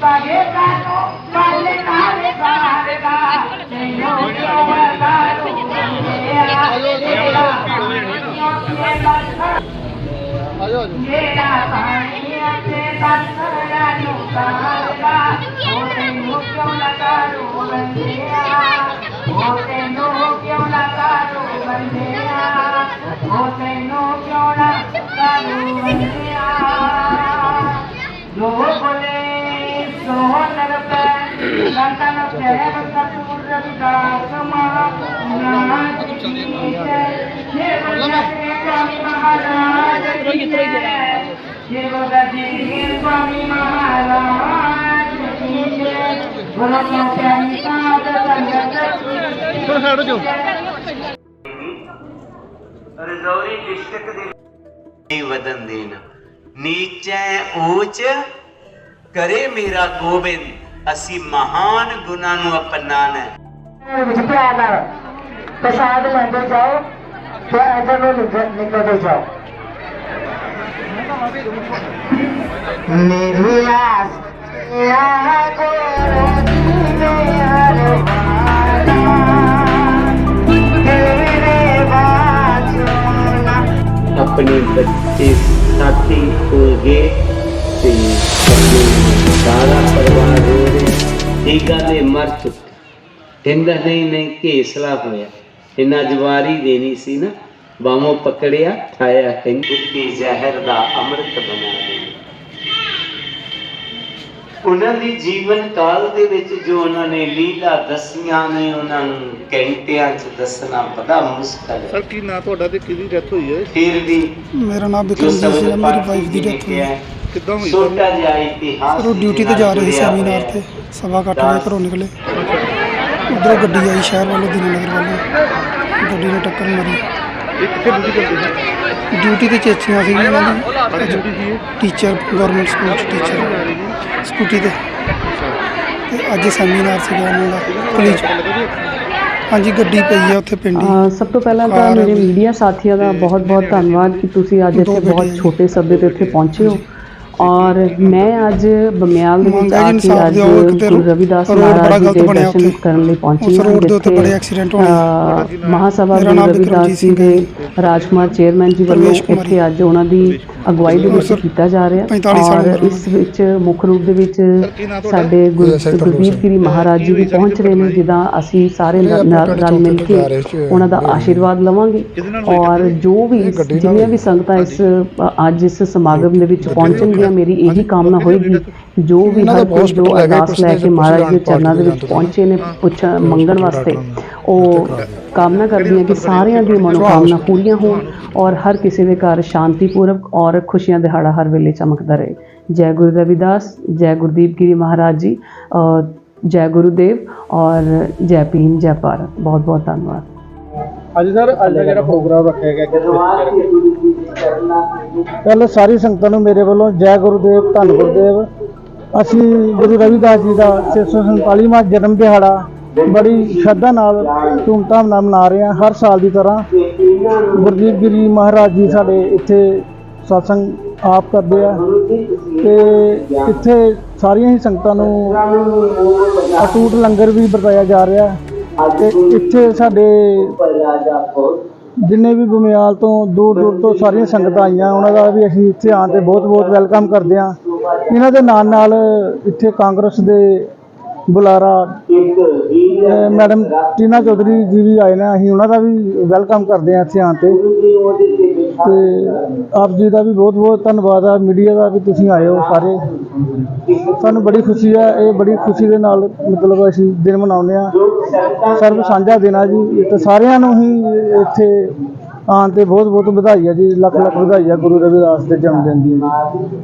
Bale, bale, bale, bale, Rajouri district ਦੇ ਨਹੀਂ ਵਦਨ ਦੇਨ ਨੀਚੈ ਊਚ ਕਰੇ ਮੇਰਾ ਗੋਬਿੰਦ ਅਸੀਂ ਮਹਾਨ ਗੁਣਾ ਨੂੰ ਅਪਨਾਣਾ ਹੈ। ਵਿੱਚ ਪਿਆਰ ਨਾਲ ਪ੍ਰਸਾਦ ਲੈਂਦੇ ਜਾਓ ਤੇ ਅੰਦਰ ਨੂੰ ਨਿਕਲ- ਨਿਕਲਦੇ ਜਾਓ। ਮੇਰੀ ਆਸ ਆ ਕੋਰੋ ਦੀਨੇ ਹਰਵਾਨਾ ਤੇਰੇ ਬਾਚੋਨਾ ਆਪਣੇ ਬੱਚੇ ਗੱਲ ਇਹ ਮਰ ਚੁੱਕਾ। ਕਹਿੰਦਾ ਨਹੀਂ ਨਹੀਂ ਘੇਸਲਾ ਹੋਇਆ। ਇਹਨਾਂ ਜਵਾਰੀ ਦੇਣੀ ਸੀ ਨਾ। ਬਾਹੋਂ ਪਕੜਿਆ ਠਾਇਆ ਕਹਿੰਦੀ ਜ਼ਹਿਰ ਦਾ ਅੰਮ੍ਰਿਤ ਬਣਾ ਦੇ। ਉਹਨਾਂ ਦੀ ਜੀਵਨ ਕਾਲ ਦੇ ਵਿੱਚ ਜੋ ਉਹਨਾਂ ਨੇ ਲੀਲਾ ਦਸੀਆਂ ਨੇ ਉਹਨਾਂ ਨੂੰ ਘੰਟਿਆਂ 'ਚ ਦੱਸਣਾ ਬੜਾ ਮੁਸ਼ਕਲ ਹੈ। ਸਰ ਕੀ ਨਾਂ ਤੁਹਾਡਾ ਤੇ ਕਿਹਦੀ ਡੈਥ ਹੋਈ ਹੈ? ਫਿਰ ਵੀ ਮੇਰਾ ਨਾਮ ਜੋ ਵਿਕਰਮਜੀਤ ਸਿੰਘ ਹੈ ਮੇਰੀ ਵਾਈਫ ਦੀ ਜੀ ਡੈਥ ਹੋਈ ਹੈ ਕਿੱਦਾਂ ਹੋਈ? ਛੋਟਾ ਜਿਹਾ ਇਤਿਹਾਸ ਉਹ ਡਿਊਟੀ ਤੇ ਜਾ ਰਹੇ ਸੀ ਸੈਮੀਨਾਰ ਤੇ ਸਵਾ ਕੁ ਅੱਠ ਵਜੇ ਘਰੋਂ ਨਿਕਲੇ। ਉਧਰੋਂ ਗੱਡੀ ਆਈ ਸ਼ਹਿਰ ਵੱਲੋਂ ਦੀਨਾਨਗਰ ਵੱਲੋਂ। ਗੱਡੀ ਨੇ ਟੱਕਰ ਮਾਰੀ। ਕਿੱਥੇ ਡਿਊਟੀ ਕਰਦੇ ਸੀ? ਡਿਊਟੀ ਤੇ ਚੇਚੀਆਂ ਸੀ ਇਹਨਾਂ ਦੀ। ਡਿਊਟੀ ਸੀ ਇਹ? ਟੀਚਰ ਗਵਰਨਮੈਂਟ ਸਕੂਲ ਚ ਟੀਚਰ ਸਕੂਟੀ ਤੇ। ਤੇ ਅੱਜ ਸੈਮੀਨਾਰ ਸੀਗਾ ਉਹਨਾਂ ਦਾ ਜੀ ਹਾਂਜੀ ਗੱਡੀ ਪਈ ਹੈ ਉੱਥੇ ਪਿੰਡੀ। ਸਭ ਤੋਂ ਪਹਿਲਾਂ ਤਾਂ ਮੇਰੇ ਮੀਡੀਆ ਸਾਥੀਆਂ ਦਾ ਬਹੁਤ-ਬਹੁਤ ਧੰਨਵਾਦ ਕਿ ਤੁਸੀਂ ਅੱਜ ਇੱਥੇ ਬਹੁਤ। ਛੋਟੇ ਸੱਦੇ ਤੇ ਇੱਥੇ ਪਹੁੰਚੇ ਹੋ। ਔਰ ਮੈਂ ਅੱਜ ਬਮਿਆਲ ਦੇ ਵਿੱਚ ਆ ਕੇ ਅੱਜ ਗੁਰੂ ਰਵਿਦਾਸ ਮਹਾਰਾਜ ਦੇ ਦਰਸ਼ਨ। ਕਰਨ ਲਈ ਪਹੁੰਚੀ ਹਾਂ, ਜਿੱਥੇ, ਬੜੇ ਐਕਸੀਡੈਂਟ। ਅ, ਮਹਾਸਭਾ ਗੁਰੂ ਰਵਿਦਾਸ ਜੀ ਦੇ ਰਾਜਕੁਮਾਰ ਚੇਅਰਮੈਨ ਜੀ ਵੱਲੋਂ। ਇੱਥੇ ਅੱਜ ਉਹਨਾਂ ਦੀ ਅਗਵਾਈ ਦੇ ਵਿੱਚ ਕੀਤਾ ਜਾ ਰਿਹਾ। 45 ਸਾਲ ਔਰ ਇਸ ਵਿੱਚ ਮੁੱਖ ਰੂਪ ਦੇ ਵਿੱਚ? ਸਾਡੇ ਗੁਰਦੀਪ ਗਿਰੀ ਮਹਾਰਾਜ ਜੀ ਵੀ ਪਹੁੰਚ ਰਹੇ ਨੇ ਜਿੱਦਾਂ ਅਸੀਂ ਸਾਰੇ ਨਾਲ ਨਾਲ ਰਲ ਮਿਲ ਕੇ ਉਹਨਾਂ ਦਾ ਆਸ਼ੀਰਵਾਦ ਲਵਾਂਗੇ। ਔਰ ਜੋ ਵੀ ਜਿੰਨੀਆਂ ਵੀ ਸੰਗਤਾਂ ਇਸ ਅੱਜ ਇਸ ਸਮਾਗਮ ਦੇ ਵਿੱਚ ਪਹੁੰਚਣਗੀਆਂ ਮੇਰੀ ਇਹੀ ਕਾਮਨਾ ਹੋਏਗੀ ਜੋ ਵੀ ਹਰ ਕੋਈ ਜੋ ਅਰਦਾਸ ਲੈ ਕੇ ਮਹਾਰਾਜ ਦੇ ਚਰਨਾਂ ਦੇ ਵਿੱਚ ਪਹੁੰਚੇ ਨੇ ਪੁੱਛ ਮੰਗਣ ਵਾਸਤੇ। ਉਹ ਕਾਮਨਾ ਕਰਦੀ ਹਾਂ ਕਿ ਸਾਰਿਆਂ ਦੀ ਮਨੋਕਾਮਨਾ ਪੂਰੀਆਂ ਹੋਣ ਔਰ ਹਰ ਕਿਸੇ ਦੇ ਘਰ ਸ਼ਾਂਤੀਪੂਰਵਕ ਔਰ ਖੁਸ਼ੀਆਂ ਦਿਹਾੜਾ ਹਰ ਵੇਲੇ ਚਮਕਦਾ ਰਹੇ। ਜੈ ਗੁਰੂ ਰਵਿਦਾਸ ਜੈ ਗੁਰਦੀਪ ਗਿਰੀ ਮਹਾਰਾਜ ਜੀ ਜੈ ਗੁਰੂਦੇਵ ਔਰ ਜੈ ਭੀਮ ਜੈ ਭਾਰਤ। ਬਹੁਤ ਬਹੁਤ ਧੰਨਵਾਦ। ਅੱਜ ਸਰ ਅੱਜ ਦਾ ਜਿਹੜਾ ਪ੍ਰੋਗਰਾਮ ਰੱਖਿਆ ਗਿਆ ਕਿਸ ਪਹਿਲਾਂ ਸਾਰੀ ਸੰਗਤਾਂ ਨੂੰ ਮੇਰੇ ਵੱਲੋਂ ਜੈ ਗੁਰੂਦੇਵ ਧੰਨ ਗੁਰੂਦੇਵ ਅਸੀਂ ਗੁਰੂ ਰਵਿਦਾਸ ਜੀ ਦਾ 647ਵਾਂ ਜਨਮ ਦਿਹਾੜਾ ਬੜੀ ਸ਼ਰਧਾ ਨਾਲ, ਧੂਮਧਾਮ ਨਾਲ ਮਨਾ ਰਹੇ ਹਾਂ ਹਰ ਸਾਲ ਦੀ ਤਰ੍ਹਾਂ। ਗੁਰਦੀਪ ਗਿਰੀ ਮਹਾਰਾਜ ਜੀ ਸਾਡੇ ਇੱਥੇ ਸਤਸੰਗ ਆਪ ਕਰਦੇ ਆ। ਤੇ ਇੱਥੇ ਸਾਰੀਆਂ ਹੀ ਸੰਗਤਾਂ ਨੂੰ ਅਟੂਟ ਲੰਗਰ ਵੀ ਵਰਤਾਇਆ ਜਾ ਰਿਹਾ। ਹੈ ਤੇ ਇੱਥੇ ਸਾਡੇ ਜਿੰਨੇ ਵੀ ਬੁਮਿਆਲ ਤੋਂ ਦੂਰ ਦੂਰ ਤੋਂ ਸਾਰੀਆਂ ਸੰਗਤਾਂ ਆਈਆਂ, ਉਹਨਾਂ ਦਾ ਵੀ ਅਸੀਂ ਇੱਥੇ ਆਉਣ ਤੇ ਬਹੁਤ ਬਹੁਤ ਵੈਲਕਮ ਕਰਦੇ ਹਾਂ। ਇਹਨਾਂ ਦੇ ਨਾਲ ਨਾਲ ਇੱਥੇ ਕਾਂਗਰਸ ਦੇ ਬੁਲਾਰਾ। ਮੈਡਮ ਟੀਨਾ ਚੌਧਰੀ ਜੀ ਵੀ ਆਏ ਨੇ ਅਸੀਂ ਉਹਨਾਂ ਦਾ ਵੀ ਵੈਲਕਮ ਕਰਦੇ ਹਾਂ ਇੱਥੇ ਆਉਣ ਤੇ। ਤੇ ਆਪ ਜੀ ਦਾ ਵੀ ਬਹੁਤ ਬਹੁਤ ਧੰਨਵਾਦ ਆ ਮੀਡੀਆ ਦਾ ਵੀ ਤੁਸੀਂ ਆਏ ਹੋ ਸਾਰੇ। ਸਾਨੂੰ ਬੜੀ ਖੁਸ਼ੀ ਹੈ ਇਹ ਬੜੀ ਖੁਸ਼ੀ ਦੇ ਨਾਲ ਮਤਲਬ ਅਸੀਂ ਦਿਨ ਮਨਾਉਂਦੇ ਆ ਸਰਬ ਸਾਂਝਾ ਦਿਨ ਆ ਜੀ ਤੇ ਸਾਰਿਆਂ ਨੂੰ ਹੀ ਇੱਥੇ ਆਉਣ ਤੇ ਬਹੁਤ ਬਹੁਤ ਵਧਾਈ ਆ ਜੀ ਲੱਖ ਲੱਖ ਵਧਾਈ ਆ ਗੁਰੂ ਰਵਿਦਾਸ ਦੇ ਜਨਮ ਦਿਨ ਦੀ।